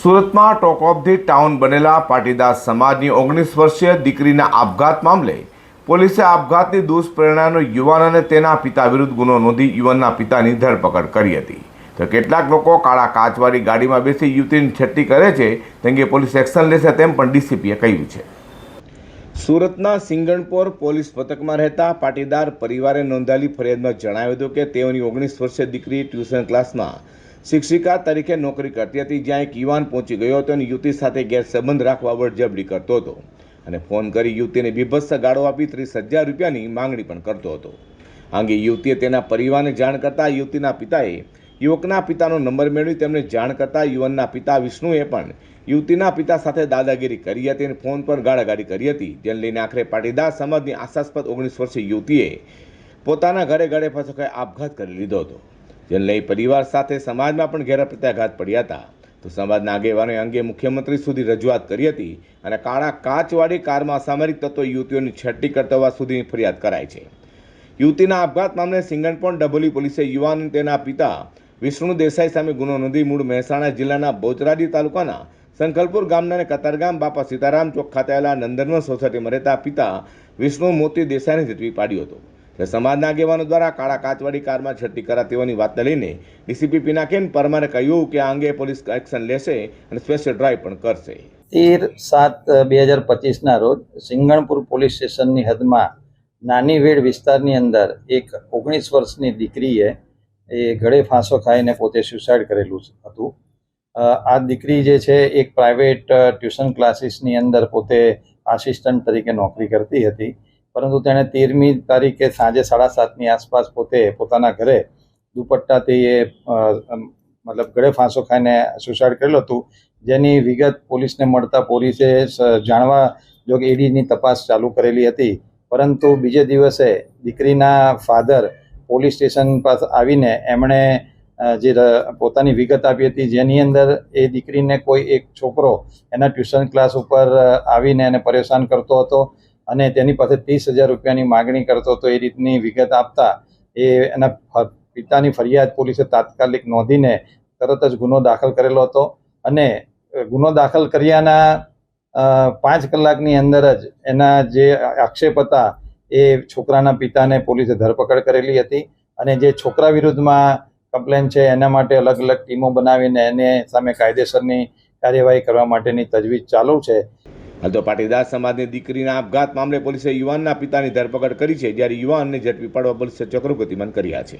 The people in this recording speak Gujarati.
સુરતમાં ટોક ઓફ ધી ટાઉન બનેલા પાટીદાર સમાજની ઓગણીસ વર્ષીય દીકરીના આપઘાત મામલે પોલીસે આપઘાતની દુષ્પ્રેરણાનો યુવાન અને તેના પિતા વિરુદ્ધ ગુનો નોંધી યુવાનના પિતાની ધરપકડ કરી હતી. તો કેટલાક લોકો કાળા કાચવાળી ગાડીમાં બેસી યુવતીની છઠ્ઠી કરે છે તે અંગે પોલીસ એક્શન લેશે તેમ પણ ડીસીપીએ કહ્યું છે. સુરતના સિંગણપોર પોલીસ પથકમાં રહેતા પાટીદાર પરિવારે નોંધાયેલી ફરિયાદમાં જણાવ્યું હતું કે તેઓની ઓગણીસ વર્ષીય દીકરી ટ્યુશન ક્લાસમાં શિક્ષિકા તરીકે નોકરી કરતી હતી, જ્યાં એક યુવાન પહોંચી ગયો હતો અને યુવતી સાથે ગેરસંબંધ રાખવા વળજબડી કરતો હતો. અને ફોન કરી યુવતીને બીભત્સ ગાળો આપી ત્રીસ હજાર રૂપિયાની માંગણી પણ કરતો હતો. આ અંગે યુવતીએ તેના પરિવારને જાણ કરતાં યુવતીના પિતાએ યુવકના પિતાનો નંબર મેળવી તેમને જાણ કરતાં યુવાનના પિતા વિષ્ણુએ પણ યુવતીના પિતા સાથે દાદાગીરી કરી હતી અને ફોન પર ગાળાગાળી કરી હતી. જેને લઈને આખરે પાટીદાર સમાજની આશાસ્પદ ઓગણીસ વર્ષીય યુવતીએ પોતાના ઘરે ઘરે ફસકાઈ આપઘાત કરી લીધો હતો. જેને લઈ પરિવાર સાથે સમાજમાં પણ ઘેરા પ્રત્યાઘાત પડ્યા હતા. તો સમાજના આગેવાનોએ અંગે મુખ્યમંત્રી સુધી રજૂઆત કરી હતી અને કાળા કાચવાળી કારમાં અસામરિક તત્વો યુવતીઓની છઠ્ઠી કરતા સુધીની ફરિયાદ કરાઈ છે. યુવતીના આપઘાત મામલે સિંગણપોણ ડભોલી પોલીસે યુવાન તેના પિતા વિષ્ણુ દેસાઈ સામે ગુનો નોંધી મૂળ મહેસાણા જિલ્લાના બોચરાજી તાલુકાના સંકલપુર ગામના અને કતારગામ બાપા સીતારામ ચોક ખાતે આવેલા નંદનવન સોસાયટીમાં રહેતા પિતા વિષ્ણુ મોતી દેસાઈને ઝડપી પાડ્યો હતો. તે સમાજના આગેવાનો દ્વારા કાળા કાચવાડી કારમાં છઠ્ઠી કરાતી હોવાની વાતને લઈને ડીસીપી પિનાકેન પરમારે કહ્યું કે આ અંગે પોલીસ એક્શન લેશે અને સ્પેશિયલ ડ્રાઈવ પણ કરશે. તેર સાત બે હજાર પચીસના રોજ સિંગણપુર પોલીસ સ્ટેશનની હદમાં નાની વેડ વિસ્તારની અંદર એક ઓગણીસ વર્ષની દીકરીએ એ ગળે ફાંસો ખાઈને પોતે સ્યુસાઇડ કરેલું હતું. આ દીકરી જે છે એક પ્રાઇવેટ ટ્યુશન ક્લાસીસની અંદર પોતે આસિસ્ટન્ટ તરીકે નોકરી કરતી હતી. પરંતુ તેણે તેરમી તારીખે સાંજે સાડા સાતની આસપાસ પોતે પોતાના ઘરે દુપટ્ટાથી એ મતલબ ગળે ફાંસો ખાઈને સુસાઇડ કરેલું હતું. જેની વિગત પોલીસને મળતા પોલીસે જાણવા જાણવા કે ઈડીની તપાસ ચાલુ કરેલી હતી. પરંતુ બીજે દિવસે દીકરીના ફાધર પોલીસ સ્ટેશન પાસે આવીને એમણે જે પોતાની વિગત આપી હતી, જેની અંદર એ દીકરીને કોઈ એક છોકરો એના ટ્યુશન ક્લાસ ઉપર આવીને એને પરેશાન કરતો હતો. અને તેની પાસે ત્રીસ હજાર રૂપિયાની માગણી કરતો હતો એ રીતની વિગત આપતા એ એના પિતાની ફરિયાદ પોલીસે તાત્કાલિક નોંધીને તરત જ ગુનો દાખલ કરેલો હતો. અને ગુનો દાખલ કર્યાના પાંચ કલાકની અંદર જ એના જે આક્ષેપ હતા એ છોકરાના પિતાને પોલીસે ધરપકડ કરેલી હતી. અને જે છોકરા વિરુદ્ધમાં કમ્પ્લેન છે એના માટે અલગ અલગ ટીમો બનાવીને એને સામે કાયદેસરની કાર્યવાહી કરવા માટેની તજવીજ ચાલુ છે. હાલ તો પાટીદાર સમાજની દીકરીના આપઘાત મામલે પોલીસે યુવાનના પિતાની ધરપકડ કરી છે, જ્યારે યુવાનને ઝડપી પાડવા પોલીસે ચક્રો ગતિમાન કર્યા છે.